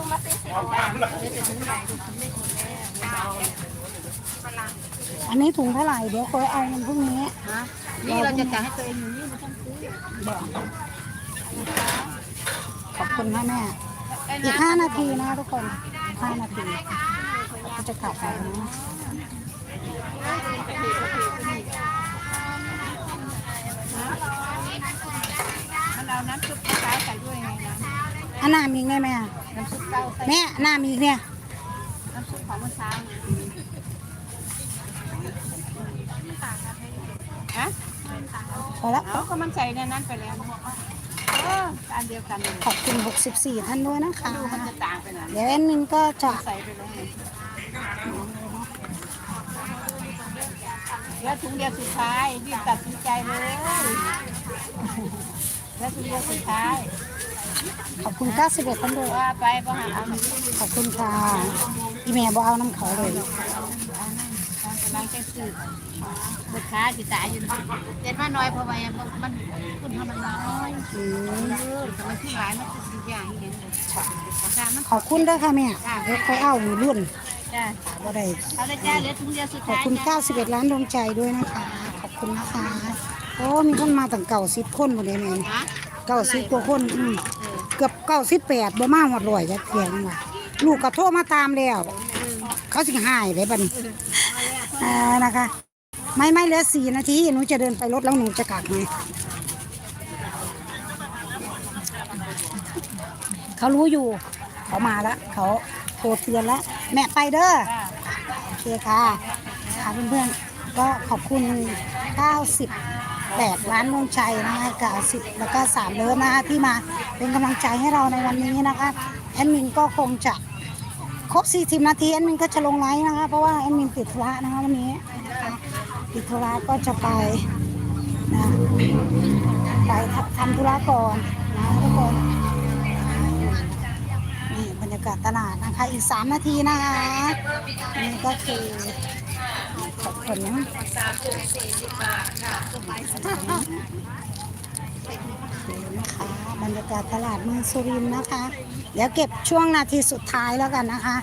ตุ้มละสี่สิบจ้าเดี๋ยวจะถุงใหญ่ดูถุงเล็กหมดแล้วฝรั่งอันนี้ถุงเท่าไหร่เดี๋ยวเคยเอาเงินพรุ่งนี้ฮะนี่เราจะจ่ายให้ตัวเองอยู่นี่ไม่ต้องซื้อบอกขอบคุณค่ะแม่ อีกห้านาทีนะทุกคนห้านาทีก็จะกลับไปนะมันน้ำซุปมะพร้าวใส่ด้วยไงนะอันน้ำอีกไงแม่ น้ำซุปเต้าใส่แม่น้ำอีกเนี่ย น้ำซุปของมะพร้าวฮะพอแล้วเอาก็มันใส่ในนั้นไปแล้วเอออันเดียวกันเลยขอบคุณ 64 ท่านด้วยนะคะ ดูมันจะต่างไปไหนเดี๋ยวแอดมินก็จะใส่ไปแล้วไงแล้วถุงเดียวสุดท้ายรีบตัดสินใจเลย แล้วถุงเดียวสุดท้ายขอบคุณ91ท่านด้วยว่าไปบ้างเอาขอบคุณค่ะอีเมลบอกเอาน้ำเขาเลยกำลังจะสืบลูกค้าจิตายอยู่เด็ดว่าน้อยเพราะว่ามันคุณทำมันน้อยอืมเออแต่มันที่หลายมันคือสิ่งอย่างอย่างนี้ราคามันขอบคุณด้วยค่ะแม่เดี๋ยวค่อยเอาอยู่รุ่นจ้าบ่ได้เอาเลยจ้าเหลือถุงเดียวสุดขอบท้ายคุณ 91 ล้านดวงใจด้วยนะคะ ขอบคุณนะคะ โอ้มีคนมาตั้งเก่าสิบคนหมดเลยแม่ฮะเก่าสิบกว่าคนอืมเกือบเก้าสิบแปดบ่มาหมดรวยจะเพียงว่ะลูกก็โทรมาตามแล้ว เขาสิหายเลยบัดนี้อ่านะคะ ไม่ไม่เหลือสี่นาทีหนูจะเดินไปรถแล้วหนูจะกลับไหมเขารู้อยู่ เขามาแล้วเขาโทรเตือนแล้วแม่ไปเด้อจ้าโอเคค่ะค่ะเพื่อนๆก็ขอบคุณ 98ล้านดวงใจนะคะ90แล้วก็3เลิฟนะคะที่มาเป็นกำลังใจให้เราในวันนี้นะคะแอดมินก็คงจะครบ40นาทีแอดมินก็จะลงไลฟ์นะคะ เพราะว่าแอดมินติดธุระนะคะวันนี้นะคะติดธุระก็จะไปนะไปทำธุระก่อนนะทุกคนนี่บรรยากาศตลาดนะคะ อีก 3 นาทีนะคะนี่ก็คือขอบคุณนนะคะ บรรยากาศตลาดเมืองสุรินทร์นะคะ เดี๋ยวเก็บช่วงนาทีสุดท้ายแล้วกันนะคะ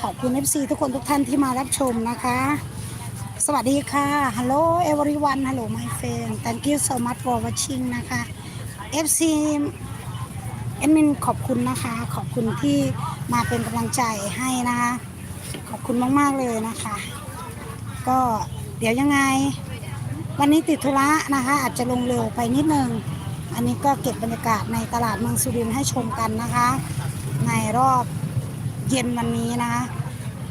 ขอบคุณ FC ทุกคนทุกท่านที่มารับชมนะคะ สวัสดีค่ะ Hello everyone Hello my friend Thank you so much for watching นะคะ FC แอดมินขอบคุณนะคะ ขอบคุณที่มาเป็นกำลังใจให้นะคะ ขอบคุณมาก ๆ เลยนะคะ ก็เดี๋ยวยังไง วันนี้ติดธุระนะคะ อาจจะลงเร็วไปนิดนึง อันนี้ก็เก็บบรรยากาศในตลาดเมืองสุรินทร์ให้ชมกันนะคะ ในรอบเย็นวันนี้นะคะ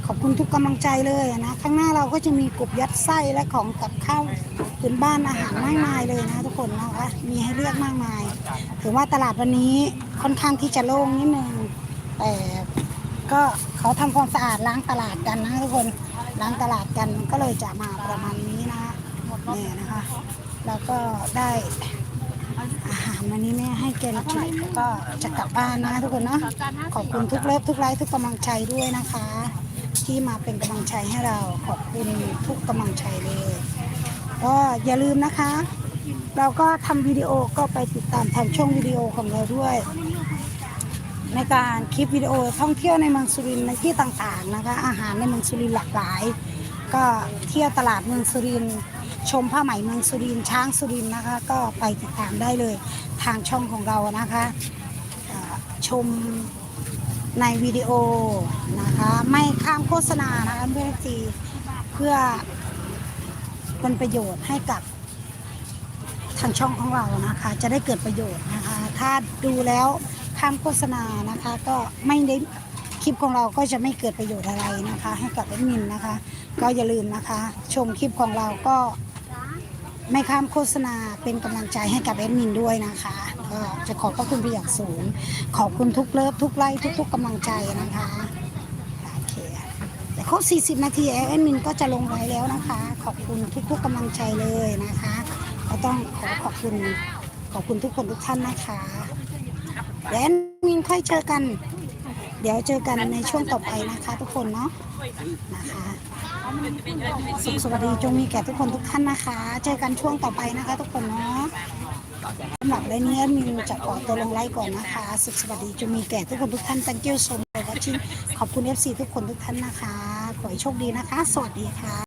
ขอบคุณทุกกำลังใจเลยนะ ข้างหน้าเราก็จะมีกบยัดไส้และของกับข้าวพื้นบ้านอาหารมากมายเลยนะทุกคนนะคะมีให้เลือกมากมาย ถือว่าตลาดวันนี้ค่อนข้างที่จะโล่งนิดนึงแต่ก็เขาทำความสะอาดล้างตลาดกันนะทุกคนล้างตลาดกันก็เลยจะมาประมาณนี้นะคะ นี่ยนะคะ แล้วก็ได้อาหารวันนี้แม่ให้แกนกินแล้วก็จะกลับบ้านนะทุกคนเนาะขอบคุณทุกเลิฟทุกไลค์ทุกกำลังใจด้วยนะคะ ที่มาเป็นกำลังใจให้เราขอบคุณทุกกำลังใจเลย ก็อย่าลืมนะคะ เราก็ทำวิดีโอก็ไปติดตามทางช่องวิดีโอของเราด้วย ในการคลิปวิดีโอท่องเที่ยวในเมืองสุรินทร์ในที่ต่างๆนะคะ อาหารในเมืองสุรินทร์หลากหลาย ก็เที่ยวตลาดเมืองสุรินทร์ ชมผ้าไหมเมืองสุรินทร์ช้างสุรินทร์นะคะ ก็ไปติดตามได้เลยทางช่องของเรานะคะชมในวิดีโอนะคะ ไม่ข้ามโฆษณานะคะเพื่อนทีเพื่อเป็นประโยชน์ให้กับทางช่องของเรานะคะ จะได้เกิดประโยชน์นะคะ ถ้าดูแล้วข้ามโฆษณานะคะ ก็ไม่ได้คลิปของเราก็จะไม่เกิดประโยชน์อะไรนะคะ ให้กับแอดมินนะคะ ก็อย่าลืมนะคะ ชมคลิปของเราก็ ไม่ข้ามโฆษณาเป็นกำลังใจให้กับแอดมินด้วยนะคะ ก็จะขอบพระคุณเป็นอย่างสูง ขอบคุณทุกเลิฟทุกไลค์ทุก ๆกำลังใจนะคะโอเคแต่ครบ40 นาทีแอดมินก็จะลงไว้แล้วนะคะ ขอบคุณทุกๆกำลังใจเลยนะคะ ก็ต้องขอขอบคุณขอบคุณทุกคนทุกท่านนะคะแอดมินค่อยเจอกัน เดี๋ยวเจอกันในช่วงต่อไปนะคะ ทุกคนเนาะนะคะสุขสวัสดีจงมีแก่ทุกคนทุกท่านนะคะ เจอกันช่วงต่อไปนะคะ ทุกคนเนาะสำหรับไลน์นี้มิวจะขอตัวลงไลฟ์ก่อนนะคะ สุขสวัสดีจงมีแก่ทุกคนทุกท่าน thank you so much for watching ขอบคุณ FC ทุกคนทุกท่านนะคะ ขอให้โชคดีนะคะ สวัสดีค่ะ